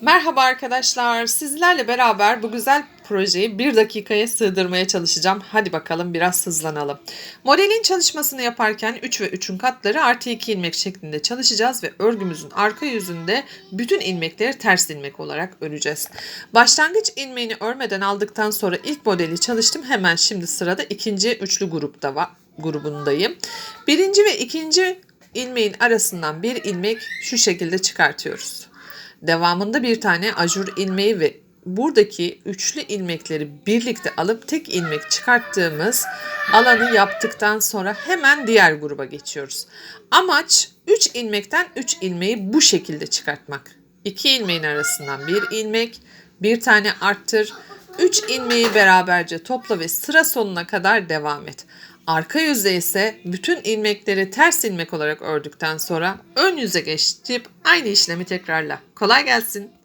Merhaba arkadaşlar. Sizlerle beraber bu güzel projeyi bir dakikaya sığdırmaya çalışacağım. Hadi bakalım biraz hızlanalım. Modelin çalışmasını yaparken 3 ve 3'ün katları artı 2 ilmek şeklinde çalışacağız ve örgümüzün arka yüzünde bütün ilmekleri ters ilmek olarak öreceğiz. Başlangıç ilmeğini örmeden aldıktan sonra ilk modeli çalıştım. Hemen şimdi sırada ikinci üçlü grupta grubundayım. Birinci ve ikinci ilmeğin arasından bir ilmek şu şekilde çıkartıyoruz. Devamında bir tane ajur ilmeği ve buradaki üçlü ilmekleri birlikte alıp tek ilmek çıkarttığımız alanı yaptıktan sonra hemen diğer gruba geçiyoruz. Amaç 3 ilmekten 3 ilmeği bu şekilde çıkartmak. 2 ilmeğin arasından bir ilmek, bir tane arttır, 3 ilmeği beraberce topla ve sıra sonuna kadar devam et. Arka yüzde ise bütün ilmekleri ters ilmek olarak ördükten sonra ön yüze geçip aynı işlemi tekrarla. Kolay gelsin.